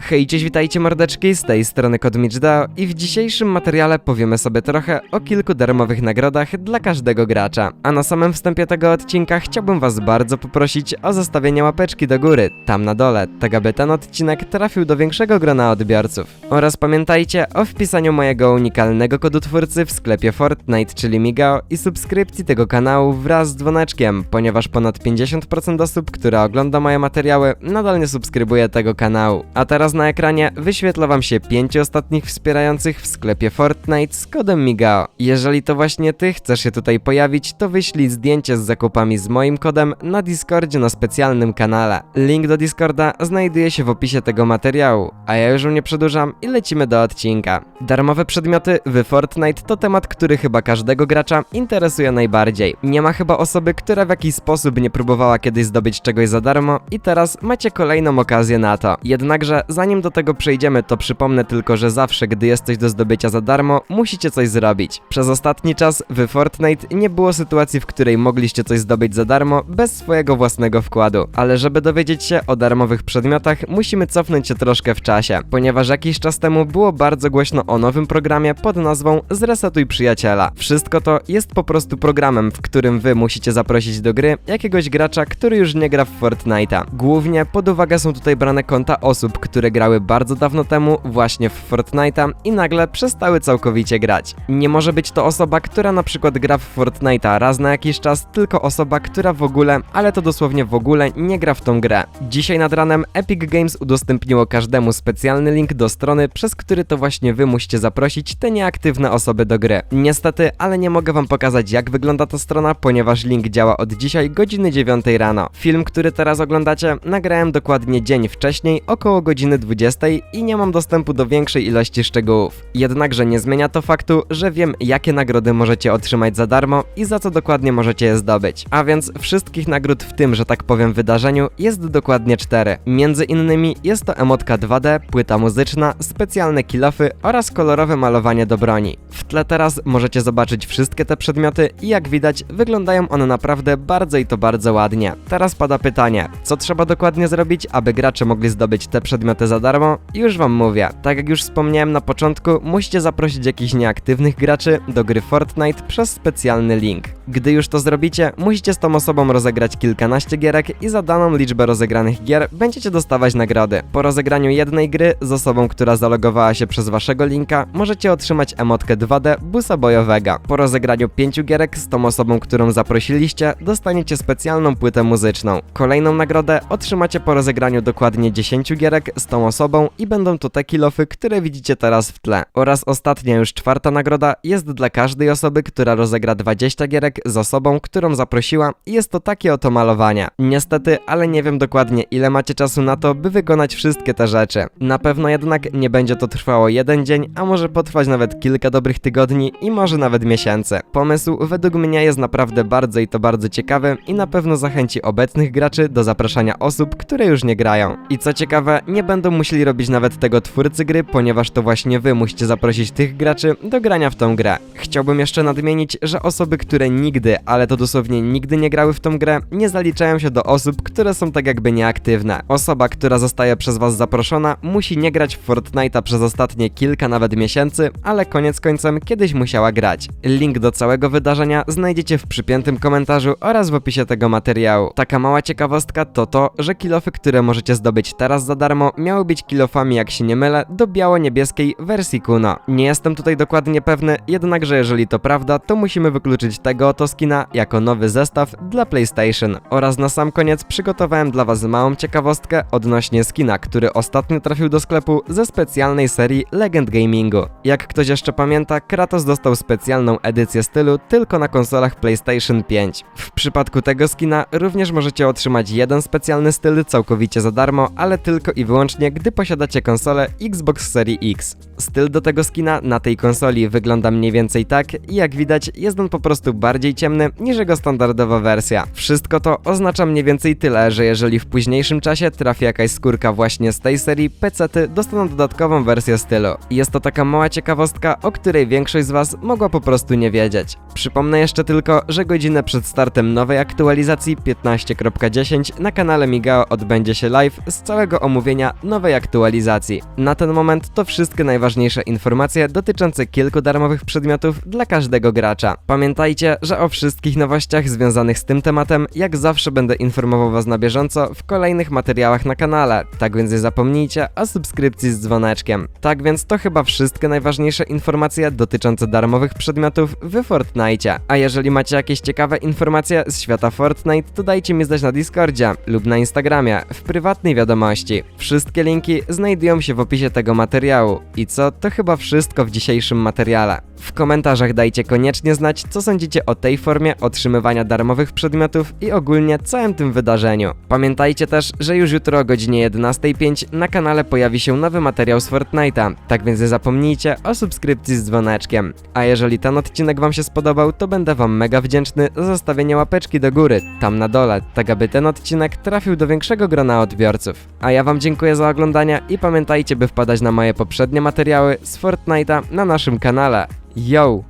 Hej, cześć, witajcie mordeczki, z tej strony Kod Dao i w dzisiejszym materiale powiemy sobie trochę o kilku darmowych nagrodach dla każdego gracza. A na samym wstępie tego odcinka chciałbym was bardzo poprosić o zostawienie łapeczki do góry, tam na dole, tak aby ten odcinek trafił do większego grona odbiorców. Oraz pamiętajcie o wpisaniu mojego unikalnego kodu twórcy w sklepie Fortnite, czyli Migao i subskrypcji tego kanału wraz z dzwoneczkiem, ponieważ ponad 50% osób, które ogląda moje materiały, nadal nie subskrybuje tego kanału. A teraz na ekranie wyświetla wam się pięciu ostatnich wspierających w sklepie Fortnite z kodem Migao. Jeżeli to właśnie ty chcesz się tutaj pojawić, to wyślij zdjęcie z zakupami z moim kodem na Discordzie na specjalnym kanale. Link do Discorda znajduje się w opisie tego materiału, a ja już nie przedłużam i lecimy do odcinka. Darmowe przedmioty w Fortnite to temat, który chyba każdego gracza interesuje najbardziej. Nie ma chyba osoby, która w jakiś sposób nie próbowała kiedyś zdobyć czegoś za darmo i teraz macie kolejną okazję na to. Jednakże zanim do tego przejdziemy, to przypomnę tylko, że zawsze gdy jest coś do zdobycia za darmo, musicie coś zrobić. Przez ostatni czas w Fortnite nie było sytuacji, w której mogliście coś zdobyć za darmo bez swojego własnego wkładu. Ale żeby dowiedzieć się o darmowych przedmiotach, musimy cofnąć się troszkę w czasie, ponieważ jakiś czas temu było bardzo głośno o nowym programie pod nazwą Zresetuj Przyjaciela. Wszystko to jest po prostu programem, w którym wy musicie zaprosić do gry jakiegoś gracza, który już nie gra w Fortnite'a. Głównie pod uwagę są tutaj brane konta osób, które grały bardzo dawno temu właśnie w Fortnite'a i nagle przestały całkowicie grać. Nie może być to osoba, która na przykład gra w Fortnite'a raz na jakiś czas, tylko osoba, która w ogóle, ale to dosłownie w ogóle nie gra w tą grę. Dzisiaj nad ranem Epic Games udostępniło każdemu specjalny link do strony, przez który to właśnie wy musicie zaprosić te nieaktywne osoby do gry. Niestety, ale nie mogę wam pokazać jak wygląda ta strona, ponieważ link działa od dzisiaj godziny 9 rano. Film, który teraz oglądacie, nagrałem dokładnie dzień wcześniej, około godziny 20 i nie mam dostępu do większej ilości szczegółów. Jednakże nie zmienia to faktu, że wiem jakie nagrody możecie otrzymać za darmo i za co dokładnie możecie je zdobyć. A więc wszystkich nagród w tym, że tak powiem, wydarzeniu jest dokładnie cztery. Między innymi jest to emotka 2D, płyta muzyczna, specjalne kilofy oraz kolorowe malowanie do broni. W tle teraz możecie zobaczyć wszystkie te przedmioty i jak widać wyglądają one naprawdę bardzo i to bardzo ładnie. Teraz pada pytanie, co trzeba dokładnie zrobić, aby gracze mogli zdobyć te przedmioty za darmo? Już wam mówię, tak jak już wspomniałem na początku, musicie zaprosić jakichś nieaktywnych graczy do gry Fortnite przez specjalny link. Gdy już to zrobicie, musicie z tą osobą rozegrać kilkanaście gierek i za daną liczbę rozegranych gier będziecie dostawać nagrody. Po rozegraniu jednej gry z osobą, która zalogowała się przez waszego linka, możecie otrzymać emotkę 2D busa bojowego. Po rozegraniu pięciu gierek z tą osobą, którą zaprosiliście, dostaniecie specjalną płytę muzyczną. Kolejną nagrodę otrzymacie po rozegraniu dokładnie 10 gierek z tą osobą i będą to te kilofy, które widzicie teraz w tle. Oraz ostatnia już czwarta nagroda jest dla każdej osoby, która rozegra 20 gierek z osobą, którą zaprosiła i jest to takie oto malowanie. Niestety, ale nie wiem dokładnie ile macie czasu na to, by wykonać wszystkie te rzeczy. Na pewno jednak nie będzie to trwało jeden dzień, a może potrwać nawet kilka dobrych tygodni i może nawet miesięcy. Pomysł według mnie jest naprawdę bardzo i to bardzo ciekawy i na pewno zachęci obecnych graczy do zapraszania osób, które już nie grają. I co ciekawe, nie będą musieli robić nawet tego twórcy gry, ponieważ to właśnie wy musicie zaprosić tych graczy do grania w tą grę. Chciałbym jeszcze nadmienić, że osoby, które nigdy, ale to dosłownie nigdy nie grały w tą grę, nie zaliczają się do osób, które są tak jakby nieaktywne. Osoba, która zostaje przez was zaproszona, musi nie grać w Fortnite'a przez ostatnie kilka nawet miesięcy, ale koniec końcem kiedyś musiała grać. Link do całego wydarzenia znajdziecie w przypiętym komentarzu oraz w opisie tego materiału. Taka mała ciekawostka to to, że kilofy, które możecie zdobyć teraz za darmo, miały być kilofami, jak się nie mylę, do biało-niebieskiej wersji Kuno. Nie jestem tutaj dokładnie pewny, jednakże jeżeli to prawda, to musimy wykluczyć tego oto skina jako nowy zestaw dla PlayStation. Oraz na sam koniec przygotowałem dla was małą ciekawostkę odnośnie skina, który ostatnio trafił do sklepu ze specjalnej serii Legend Gamingu. Jak ktoś jeszcze pamięta, Kratos dostał specjalną edycję stylu tylko na konsolach PlayStation 5. W przypadku tego skina również możecie otrzymać jeden specjalny styl całkowicie za darmo, ale tylko i wyłącznie gdy posiadacie konsolę Xbox Series X. Styl do tego skina na tej konsoli wygląda mniej więcej tak i jak widać jest on po prostu bardziej ciemny niż jego standardowa wersja. Wszystko to oznacza mniej więcej tyle, że jeżeli w późniejszym czasie trafi jakaś skórka właśnie z tej serii, PC-ty dostaną dodatkową wersję stylu. Jest to taka mała ciekawostka, o której większość z was mogła po prostu nie wiedzieć. Przypomnę jeszcze tylko, że godzinę przed startem nowej aktualizacji 15.10 na kanale Migao odbędzie się live z całego omówienia nowej aktualizacji. Na ten moment to wszystkie najważniejsze informacje dotyczące kilku darmowych przedmiotów dla każdego gracza. Pamiętajcie, że o wszystkich nowościach związanych z tym tematem, jak zawsze będę informował Was na bieżąco w kolejnych materiałach na kanale, tak więc nie zapomnijcie o subskrypcji z dzwoneczkiem. Tak więc to chyba wszystkie najważniejsze informacje dotyczące darmowych przedmiotów w Fortnite. A jeżeli macie jakieś ciekawe informacje z świata Fortnite, to dajcie mi znać na Discordzie lub na Instagramie w prywatnej wiadomości. Wszystkie linki znajdują się w opisie tego materiału. I co, to chyba wszystko w dzisiejszym materiale. W komentarzach dajcie koniecznie znać, co sądzicie o tej formie otrzymywania darmowych przedmiotów i ogólnie całym tym wydarzeniu. Pamiętajcie też, że już jutro o godzinie 11.05 na kanale pojawi się nowy materiał z Fortnite'a, tak więc nie zapomnijcie o subskrypcji z dzwoneczkiem. A jeżeli ten odcinek Wam się spodobał, to będę Wam mega wdzięczny za zostawienie łapeczki do góry, tam na dole, tak aby ten odcinek trafił do większego grona odbiorców. A ja Wam dziękuję za oglądanie i pamiętajcie, by wpadać na moje poprzednie materiały z Fortnite'a na naszym kanale. Yo!